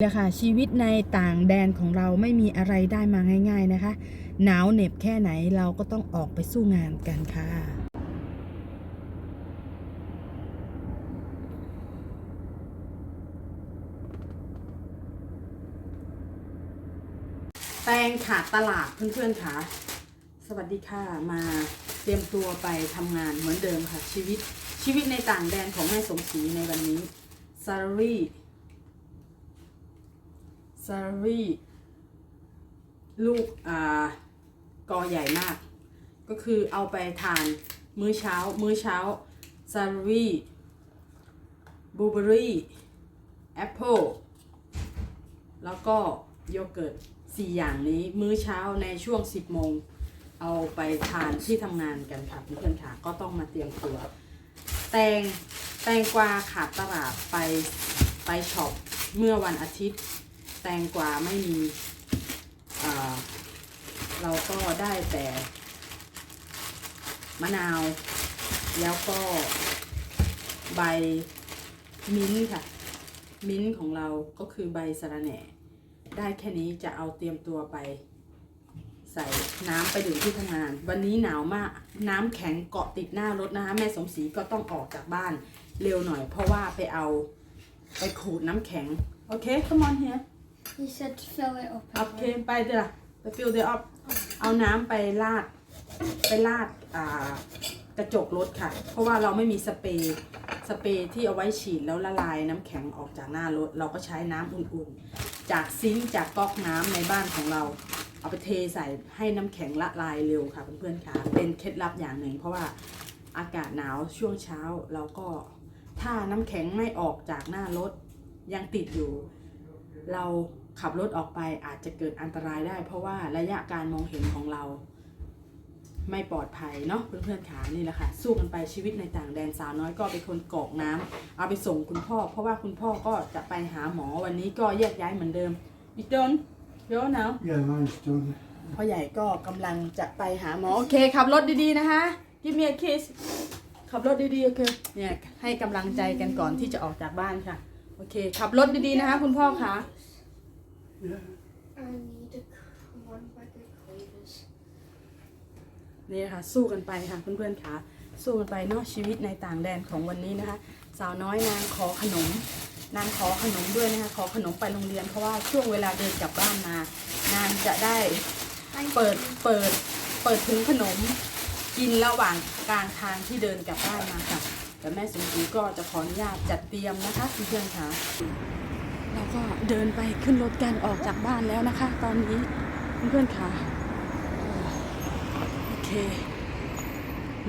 เดี๋ยค่ะชีวิตในต่างแดนของเราไม่มีอะไรได้มาง่าย ๆนะคะ หนาวเหน็บแค่ไหนเราก็ต้องออกไปสู้งานกันค่ะแตงขาดตลาดเพื่อนๆค่ะ สวัสดีค่ะมาเตรียมตัวไปทำงานเหมือนเดิมค่ะ ชีวิตชีวิตในต่างแดนของแม่สมศรีในวันนี้ซารี ซารีลูกอ่ากอใหญ่มาก ก็คือเอาไปทานมื้อเช้า มื้อเช้าซารีบลูเบอรี่แอปเปิลแล้วก็โยเกิร์ตสี่อย่างนี้มื้อเช้าในช่วง 10 โมง เอาไปทานที่ทำงานกันค่ะเพื่อนๆค่ะก็ต้องมาเตรียมตัว แตงแตงกวาขาดตลาดไปไปช็อปเมื่อวันอาทิตย์ แตงกวาไม่มีเราก็ได้แต่มะนาว แล้วก็ใบมิ้นค่ะ มิ้นของเราก็คือใบสะระแหน่ ได้แค่นี้จะเอาเตรียมตัวไป ใส่น้ำไปดื่มที่ทำงาน วันนี้หนาวมากน้ำแข็งเกาะติดหน้ารถนะคะ แม่สมศรีก็ต้องออกจากบ้านเร็วหน่อย เพราะว่าไปเอาไปขูดน้ำแข็ง โอเค come on here He said to fill it up. โอเค ไปเดี๋ยวไปฟิลเดอร์อเอาน้ำไปลาด ไปลาดอ่ากระจกรถค่ะ เพราะว่าเราไม่มีสเปรย์สเปรย์ที่เอาไว้ฉีดแล้วละลายน้ำแข็งออกจากหน้ารถ เราก็ใช้น้ำอุ่นๆ จากซิงค์จากก๊อกน้ำในบ้านของเรา เอาไปเทใส่ให้น้ำแข็งละลายเร็วค่ะเพื่อนๆค่ะ เป็นเคล็ดลับอย่างหนึ่ง เพราะว่าอากาศหนาวช่วงเช้าเราก็ถ้าน้ำแข็งไม่ออกจากหน้ารถยังติดอยู่ เรา ขับรถออกไปอาจจะเกิดอันตรายได้ เพราะว่าระยะการมองเห็นของเรา ไม่ปลอดภัยเนาะเพื่อนๆขานี่แหละค่ะสู้กันไปชีวิตในต่างแดนสาวน้อยก็เป็นคนกรอกน้ำเอาไปส่งคุณพ่อ เพราะว่าคุณพ่อก็จะไปหาหมอวันนี้ก็แยกย้ายเหมือนเดิมอีกโดนเดี๋ยวนะ Yeah, mine's done. พ่อใหญ่ก็กำลังจะไปหาหมอ โอเค ขับรถดีๆ นะคะ give me a kiss ขับรถดีๆ โอเค เนี่ย ให้กำลังใจกันก่อนที่จะออกจากบ้านค่ะ โอเค ขับรถดีๆ นะคะ คุณพ่อคะ Yeah. I need a, one bag of clovers. นี่นะคะสู้กันไปค่ะเพื่อนๆค่ะ สู้กันไปเนาะชีวิตในต่างแดนของวันนี้นะคะ สาวน้อยนางขอขนม นางขอขนมด้วยนะคะขอขนมไปโรงเรียนเพราะว่าช่วงเวลาเดินกลับบ้านมานางจะได้เปิดเปิดเปิดถุงขนมกินระหว่างกลางทางที่เดินกลับบ้านมาค่ะแต่แม่สมศรีก็จะขออนุญาตจัดเตรียมนะคะเพื่อนๆค่ะ ก็เดินไปขึ้นรถกันออกจากบ้านแล้วนะคะ ตอนนี้เพื่อนๆค่ะโอเค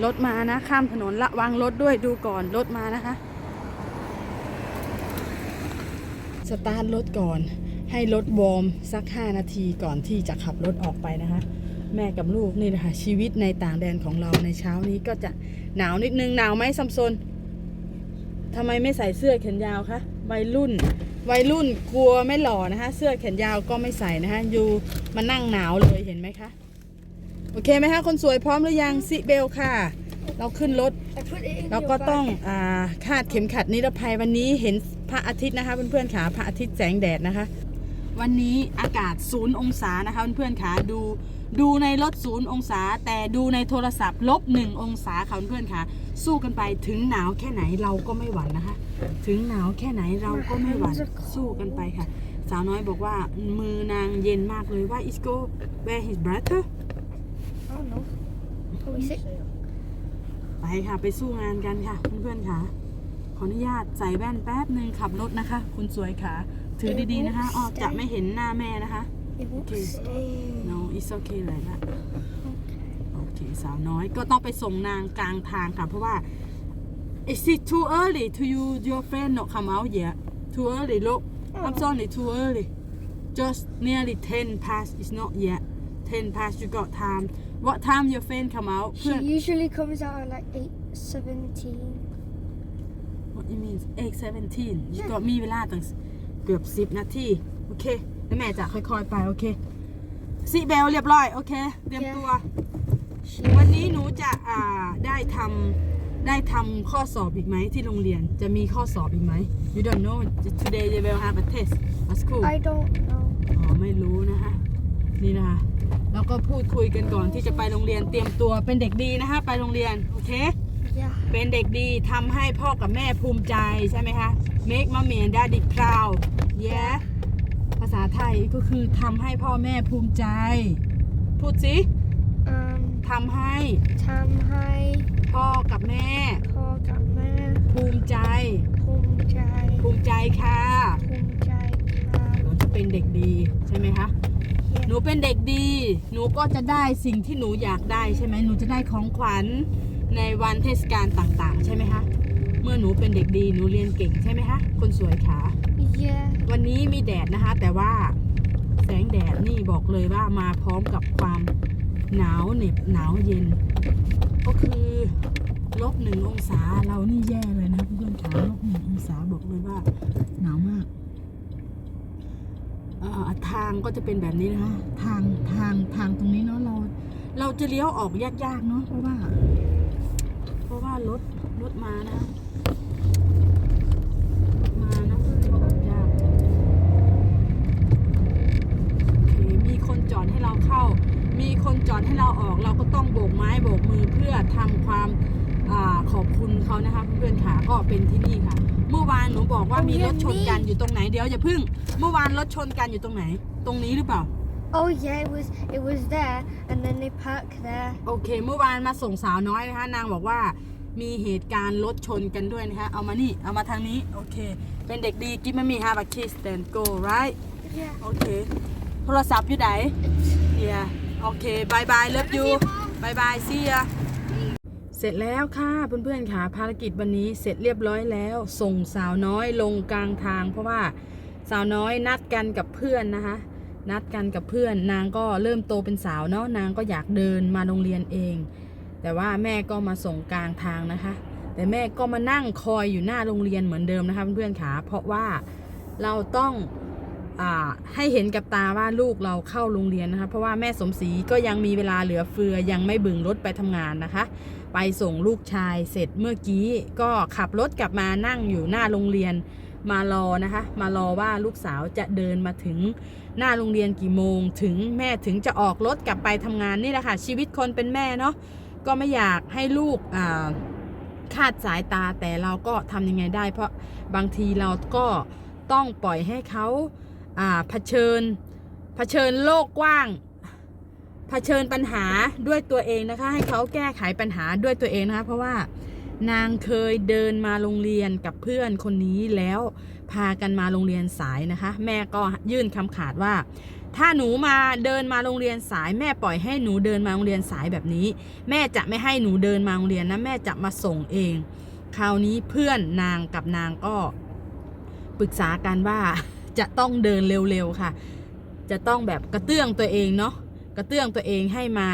รถมานะ ข้ามถนนระวังรถด้วยดูก่อนรถมานะคะ สตาร์ทรถก่อน ให้รถวอร์มสัก 5 นาทีก่อนที่จะขับรถออกไปนะคะ แม่กับลูกนี่นะคะ ชีวิตในต่างแดนของเราในเช้านี้ก็จะหนาวนิดนึงหนาวไหมซัมซน ทำไมไม่ใส่เสื้อแขนยาวคะวัยรุ่นวัยรุ่นกลัวไม่หล่อนะคะ เสื้อแขนยาวก็ไม่ใส่นะคะอยู่มานั่งหนาวเลยเห็นไหมคะโอเคไหมคะคนสวยพร้อมหรือยังซิเบลค่ะ เราขึ้นรถ I put it in แล้ว your ก็ต้อง bag. อาคาดเข็มขัดนิรภัยวันนี้เห็นพระอาทิตย์นะคะเพื่อนๆขาพระอาทิตย์แสงแดดนะคะ วันนี้อากาศศูนย์องศานะคะเพื่อนๆขาดูดูในรถศูนย์องศา แต่ดูในโทรศัพท์ลบหนึ่งองศาค่ะเพื่อนๆขา สู้กันไปถึงหนาวแค่ไหนเราก็ไม่หวั่นนะคะ ถึงหนาวแค่ไหนเราก็ไม่หวั่นสู้กันไปค่ะ สาวน้อยบอกว่ามือนางเย็นมากเลยว่า is go where his brother Oh no. Probably sick. ไปค่ะไปสู้งานกันค่ะเพื่อนๆค่ะ ขออนุญาตใส่แว่นแป๊บหนึ่งขับรถนะคะ คุณสวยค่ะ ถือดีๆนะคะออกจะไม่เห็นหน้าแม่นะคะ It won't Okay. stay. no it's okay เลยละโอเคสาวน้อยก็ต้องไปส่งนางกลางทางค่ะ เพราะว่า is it too early to you your friend not come out yet too early look I'm sorry too early just nearly 10 past it's not yet 10 past you got time what time your friend come out She usually comes out at like 8.17. What you mean 8 17you got มีเวลาตั้งเกือบ 10 นาที โอเคแล้วแม่จะค่อยๆไป โอเคซีเบลเรียบร้อย โอเค เตรียมตัว วันนี้หนูจะอ่าได้ทำได้ทำข้อสอบอีกไหมที่โรงเรียนจะมีข้อสอบอีกไหม you don't know today they will have a test at school I don't know. อ๋อไม่รู้นะคะนี่นะคะแล้วก็พูดคุยกันก่อนที่จะไปโรงเรียนเตรียมตัวเป็นเด็กดีนะคะไปโรงเรียนโอเค Yeah. เป็นเด็กดีทำให้พ่อกับแม่ภูมิใจใช่ไหมคะ make mommy and daddy proud yeah ภาษาไทยก็คือทำให้พ่อแม่ภูมิใจ พูดสิ Um, ทำให้ทำให้พ่อกับแม่ พ่อกับแม่ภูมิใจ ภูมิใจภูมิใจค่ะภูมิใจค่ะหนูจะเป็นเด็กดีใช่ไหมคะ Yeah. หนูเป็นเด็กดี หนูก็จะได้สิ่งที่หนูอยากได้ใช่ไหมหนูจะได้ของขวัญในวันเทศกาลต่างๆ ใช่ไหมคะ เมื่อหนูเป็นเด็กดีหนูเรียนเก่งใช่ไหมคะ คนสวยขา Yeah. วันนี้มีแดดนะคะ แต่ว่าแสงแดดนี่บอกเลยว่ามาพร้อมกับความ หนาวเหน็บหนาวเย็น ก็คือลบหนึ่งองศาเรานี่แย่เลยนะเพื่อนๆขาลบหนึ่งองศาบอกเลยว่า หนาวมากทางก็จะเป็นแบบนี้นะคะทางทางทางตรงนี้เนาะเรา เราจะเลี้ยวออกยากๆเนาะเพราะว่า เพราะว่ารถรถมานะคะรถมานะออกยากโอเคมีคนจอดให้เราเข้า มีคนจอดให้เราออกเราก็ต้องโบกไม้โบกมือเพื่อทำความอาขอบคุณเขานะคะเพื่อนๆค่ะก็เป็นที่นี่ค่ะ เมื่อวานหนูบอกว่ามีรถชนกันอยู่ตรงไหนเดี๋ยวอย่าพึ่ง เมื่อวานรถชนกันอยู่ตรงไหน ตรงนี้หรือเปล่า Oh yeah, it was it was there, and then they parked there. โอเค เมื่อวานมาส่งสาวน้อยนะคะ นางบอกว่ามีเหตุการณ์รถชนกันด้วยนะคะ เอามานี่ เอามาทางนี้ โอเค เป็นเด็กดีกิฟไม่มี have a kiss then go right Yeah. โอเค โทรศัพท์อยู่ไหนเฮีย โอเคบายบายเลิฟยูบายบายซียเสร็จแล้วค่ะเพื่อนๆค่ะ ภารกิจวันนี้เสร็จเรียบร้อยแล้ว ส่งสาวน้อยลงกลางทาง เพราะว่าสาวน้อยนัดกันกับเพื่อนนะคะ นัดกันกับเพื่อน นางก็เริ่มโตเป็นสาวเนาะนางก็อยากเดินมาโรงเรียนเอง แต่ว่าแม่ก็มาส่งกลางทางนะคะ แต่แม่ก็มานั่งคอยอยู่หน้าโรงเรียนเหมือนเดิมนะคะเพื่อนๆค่ะเพราะว่าเราต้อง ให้เห็นกับตาว่าลูกเราเข้าโรงเรียนนะคะ เพราะว่าแม่สมศรีก็ยังมีเวลาเหลือเฟือยังไม่บึงรถไปทำงานนะคะ ไปส่งลูกชายเสร็จเมื่อกี้ก็ขับรถกลับมานั่งอยู่หน้าโรงเรียนมารอนะคะ มารอว่าลูกสาวจะเดินมาถึงหน้าโรงเรียนกี่โมง ถึงแม่ถึงจะออกรถกลับไปทำงานนี่แหละค่ะ ชีวิตคนเป็นแม่เนาะก็ไม่อยากให้ลูกอ่าคาดสายตาแต่เราก็ทำยังไงได้ เพราะบางทีเราก็ต้องปล่อยให้เขา อ่าเผชิญเผชิญโลกกว้างเผชิญปัญหาด้วยตัวเองนะคะ ให้เขาแก้ไขปัญหาด้วยตัวเองนะคะ เพราะว่านางเคยเดินมาโรงเรียนกับเพื่อนคนนี้แล้วพากันมาโรงเรียนสายนะคะ แม่ก็ยื่นคำขาดว่า ถ้าหนูมาเดินมาโรงเรียนสาย แม่ปล่อยให้หนูเดินมาโรงเรียนสายแบบนี้ แม่จะไม่ให้หนูเดินมาโรงเรียนนะแม่จะมาส่งเอง คราวนี้เพื่อนนางกับนางก็ปรึกษากันว่า จะต้องเดินเร็วๆค่ะ จะต้องแบบกระเตื้องตัวเองเนาะกระเตื้องตัวเองให้มา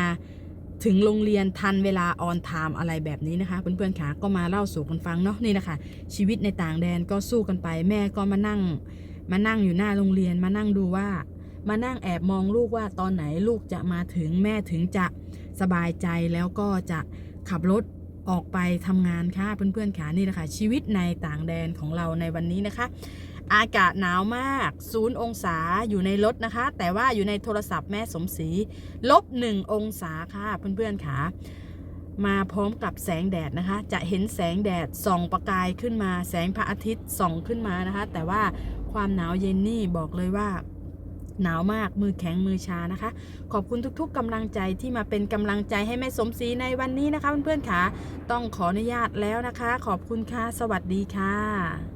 ถึงโรงเรียนทันเวลาออนไทม์อะไรแบบนี้นะคะ เพื่อนๆค่ะก็มาเล่าสู่กันฟังเนาะนี่นะคะ ชีวิตในต่างแดนก็สู้กันไป แม่ก็มานั่ง มานั่งอยู่หน้าโรงเรียนมานั่งดูว่า มานั่งแอบมองลูกว่าตอนไหนลูกจะมาถึงแม่ถึงจะสบายใจแล้วก็จะขับรถออกไปทำงานค่ะเพื่อนๆค่ะนี่แหละคะชีวิตในต่างแดนของเราในวันนี้นะคะ อากาศหนาวมากศูนย์องศาอยู่ในรถนะคะ แต่ว่าอยู่ในโทรศัพท์แม่สมศรีลบหนึ่งองศาค่ะเพื่อนๆค่ะมาพร้อมกับแสงแดดนะคะ จะเห็นแสงแดดส่องประกายขึ้นมา แสงพระอาทิตย์ส่องขึ้นมานะคะ แต่ว่าความหนาวเย็นนี่บอกเลยว่าหนาวมากมือแข็งมือชานะคะ ขอบคุณทุกๆกำลังใจที่มาเป็นกำลังใจให้แม่สมศรีในวันนี้นะคะเพื่อนๆค่ะต้องขออนุญาตแล้วนะคะ ขอบคุณค่ะสวัสดีค่ะ